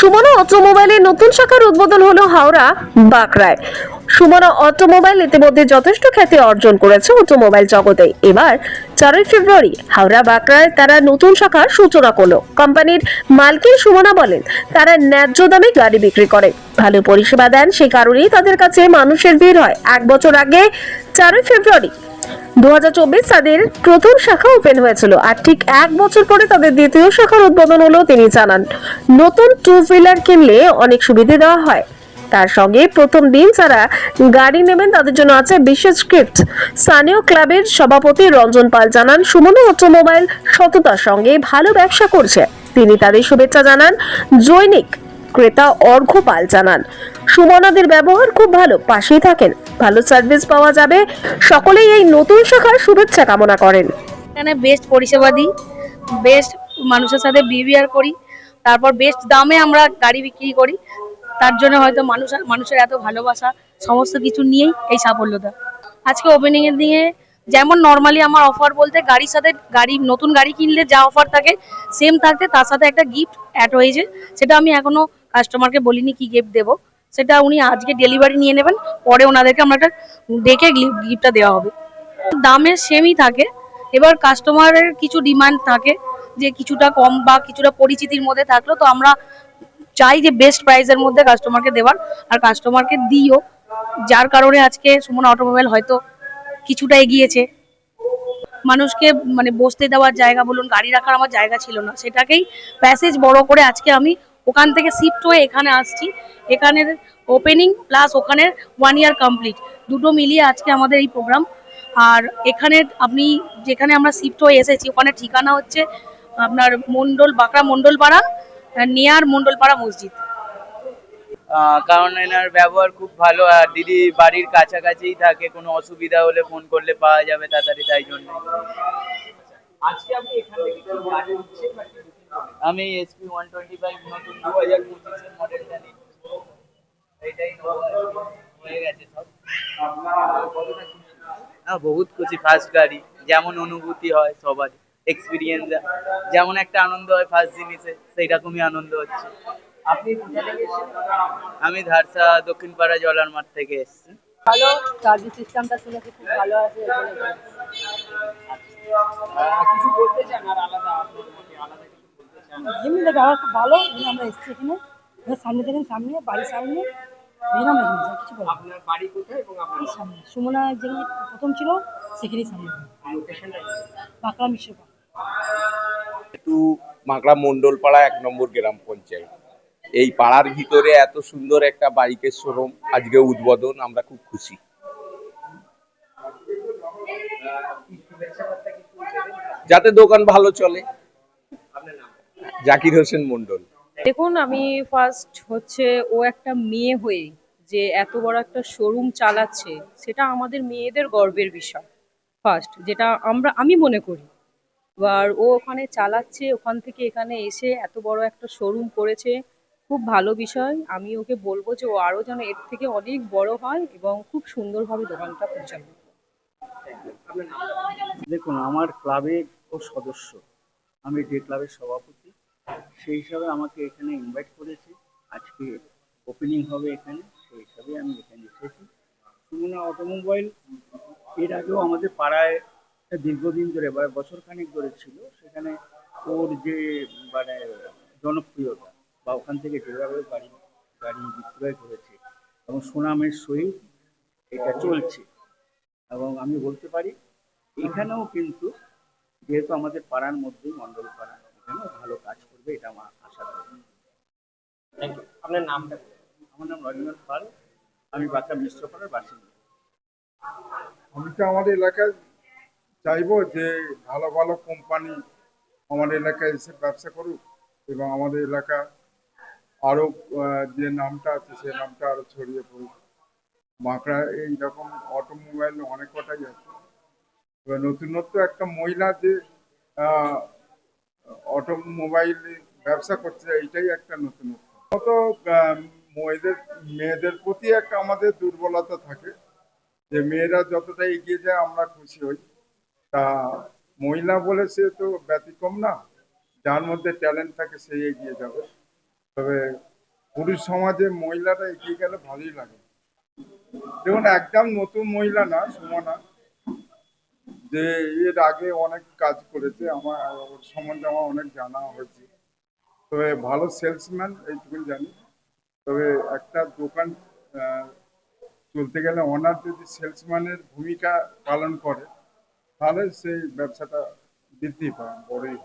সুমনা অটোমোবাইলের নতুন শাখার উদ্বোধন হলো হাওড়া বাঁকড়ায়। সুমনা অটোমোবাইল ইতিমধ্যে যথেষ্ট খ্যাতি অর্জন করেছে অটোমোবাইল জগতে। এবার চারই ফেব্রুয়ারি হাওড়া বাঁকড়ায় তারা নতুন শাখার সূচনা করল। কোম্পানির মালকিন সুমনা বলেন, তারা ন্যায্য দামে গাড়ি বিক্রি করে। ভালো পরিষেবা দেন সে কারণেই তাদের কাছে মানুষের ভিড় হয়। এক বছর আগে চারই ফেব্রুয়ারি দু তাদের প্রথম শাখা ওপেন হয়েছিল আর ঠিক এক বছর পরে তাদের দ্বিতীয় শাখার উদ্বোধন হলো, তিনি জানান। নতুন টু হুইলার কিনলে অনেক সুবিধে দেওয়া হয়। তার সঙ্গে প্রথম দিন যারা গাড়ি নেবেন, তাদের জন্য আছে বিশেষ স্ক্রিপ্ট স্থানীয় ক্লাবের সভাপতি রঞ্জন পাল জানান, সুমনা অটোমোবাইল সততার সঙ্গে ভালো ব্যবসা করছে। তিনি তাদের শুভেচ্ছা জানান। জৈনিক ক্রেতা অর্ঘ্য পাল জানান। সুমনাদের ব্যবহার খুব ভালো, পাশেই থাকেন। ভালো সার্ভিস পাওয়া যাবে। সকলেই এই নতুন শাখার শুভেচ্ছা কামনা করেন। এখানে বেস্ট পরিষেবা দিই বেস্ট মানুষের সাথে বিহেভিয়ার করি, তারপর বেস্ট দামে আমরা গাড়ি বিক্রি করি। তার জন্য হয়তো মানুষ মানুষের এত ভালোবাসা, সমস্ত কিছু নিয়েই এই সাফল্যতা আজকে ওপেনিং এর দিনে যেমন নর্মালি আমার অফার বলতে গাড়ির সাথে গাড়ি, নতুন গাড়ি কিনলে যা অফার থাকে সেম থাকতে তার সাথে একটা গিফট অ্যাড হয়েছে। সেটা আমি এখনও কাস্টমারকে বলিনি কি গিফট দেবো, সেটা উনি আজকে ডেলিভারি নিয়ে নেবেন, পরে ওনাদেরকে আমরা একটা দেখে গিফটটা দেওয়া হবে। দামের সেমই থাকে, এবার কাস্টমারের কিছু ডিমান্ড থাকে, যে কিছুটা কম বা কিছুটা পরিচিতির মধ্যে থাকল, তো আমরা চাই যে বেস্ট প্রাইসের মধ্যে কাস্টমারকে দেওয়ার, আর কাস্টমারকে দিও, যার কারণে আজকে সুমন অটোমোবাইল হয়তো কিছুটা এগিয়েছে। মানুষকে মানে বসতে দেওয়ার জায়গা বলুন, গাড়ি রাখার আমার জায়গা ছিল না, সেটাকেই প্যাসেজ বড় করে আজকে আমি ওখান থেকে শিফট হয়ে এখানে আসছি। এখানের ওপেনিং প্লাস ওখানের ওয়ান ইয়ার কমপ্লিট দুটো মিলিয়ে আজকে আমাদের এই প্রোগ্রাম আর এখানে আপনি যেখানে আমরা শিফট হয়ে এসেছি ওখানে ঠিকানা হচ্ছে আপনার মন্ডল বাঁকড়া মন্ডলপাড়া নিয়ার মন্ডলপাড়া মসজিদ। আহ, কারণ এনার ব্যবহার খুব ভালো আর দিদি বাড়ির কাছাকাছিই থাকে কোনো অসুবিধা হলে ফোন করলে পাওয়া যাবে তাড়াতাড়ি তাই জন্য। আজকে আপনি এখান থেকে আমি এসপি ওয়ান টোয়েন্টি ফাইভ নতুন দু হাজার পঁচিশের মডেলটা নিচ্ছি এইটাই। হয়ে গেছে সব। হ্যাঁ বহুত খুশি ফার্স্ট গাড়ি। যেমন অনুভূতি হয় সবার এক্সপিরিয়েন্স যেমন একটা আনন্দ হয় ফার্স্ট জিনিসে সেই রকমই আনন্দ হচ্ছে। আপনি কোথা থেকে এসেছেন? আমি ধারসা দক্ষিণ পাড়া জলার মাঠ থেকে এসেছি। ভালো চার্জিং সিস্টেমটা শুনেছি খুব ভালো আছে? কিছু বলতে চান আর আলাদা আলাদা এমনি দেখে আমার খুব ভালো আমরা এসেছি এখানে। সামনে দেখেন সামনে বাড়ির সামনে। আমরা এখানে কিছু আপনার বাড়ি কোথায় এবং আপনার সামনে সুমনা যেখানে প্রথম ছিল সেখানেই সামনে। বাঁকড়া মিশ্র পার্ক। টু মাকড়া মন্ডলপাড়া এক নম্বর গ্রাম পঞ্চায়েত। এই পাড়ার ভিতরে এত সুন্দর একটা বাইকের শোরুম আজকে উদ্বোধন আমরা খুব খুশি। যাতে দোকান ভালো চলে। জাকির হোসেন মন্ডল দেখুন আমি ফার্স্ট হচ্ছে ও একটা মেয়ে হয়ে যে এত বড় একটা শোরুম চালাচ্ছে সেটা আমাদের মেয়েদের গর্বের বিষয়। ফার্স্ট যেটা আমরা আমি মনে করি। আর ও ওখানে চালাচ্ছে ওখান থেকে এখানে এসে এত বড় একটা শোরুম করেছে খুব ভালো বিষয়। আমি ওকে বলব যে ও আরও যেন এর থেকে অনেক বড় হয় এবং খুব সুন্দরভাবে দোকানটা পরিচালনা দেখুন আমার ক্লাবের ও সদস্য আমি ডে ক্লাবের সভাপতি সেই হিসাবে আমাকে এখানে ইনভাইট করেছে। আজকে ওপেনিং হবে এখানে, সেই হিসাবে আমি এখানে এসেছি। সুমনা অটোমোবাইল এর আগেও আমাদের পাড়ায় দীর্ঘদিন ধরে বা বছর খানেক ধরে ছিল, সেখানে ওর যে মানে জনপ্রিয়তা বা ওখান থেকে যেভাবে গাড়ি গাড়ি বিক্রয় করেছে এবং সুনামের সহিত এটা চলছে। এবং আমি বলতে পারি, এখানেও কিন্তু যেহেতু আমাদের পাড়ার মধ্যেই মন্ডল পাড়া এখানেও ভালো কাজ করবে এটা আমার আশা করি থ্যাংক ইউ আপনার নামটা আমার নাম রজনীনাথ পাল। আমি বাঁকা মিশ্র পাড়ার বাসিন্দা। আমি তো আমাদের এলাকায় চাইব যে ভালো ভালো কোম্পানি আমাদের এলাকায় এসে ব্যবসা করুক এবং আমাদের এলাকা আরও যে নামটা আছে সেই নামটা আরও ছড়িয়ে পড়ুক। মাকড়া এইরকম অটোমোবাইল অনেক কটাই আছে। এবার নতুনত্ব একটা মহিলা যে অটোমোবাইল ব্যবসা করছে, এইটাই একটা নতুন কত মেয়েদের মেয়েদের প্রতি একটা আমাদের দুর্বলতা থাকে, যে মেয়েরা যতটা এগিয়ে যায় আমরা খুশি হই। তা মহিলা বলে সে তো ব্যতিক্রম না, যার মধ্যে ট্যালেন্ট থাকে সেই এগিয়ে যাবে। তবে পুরুষ সমাজে মহিলারা এগিয়ে গেলে ভালোই লাগে। দেখুন, একদম নতুন মহিলা না, সুমনা। যে এর আগে অনেক কাজ করেছে, আমার ওর সম্বন্ধে আমার অনেক জানা হয়েছে। তবে ভালো সেলসম্যান এইটুকু জানি। তবে একটা দোকান চলতে গেলে ওনার যদি সেলসম্যানের ভূমিকা পালন করে, তাহলে সেই ব্যবসাটা বৃদ্ধি পায়, বড়ই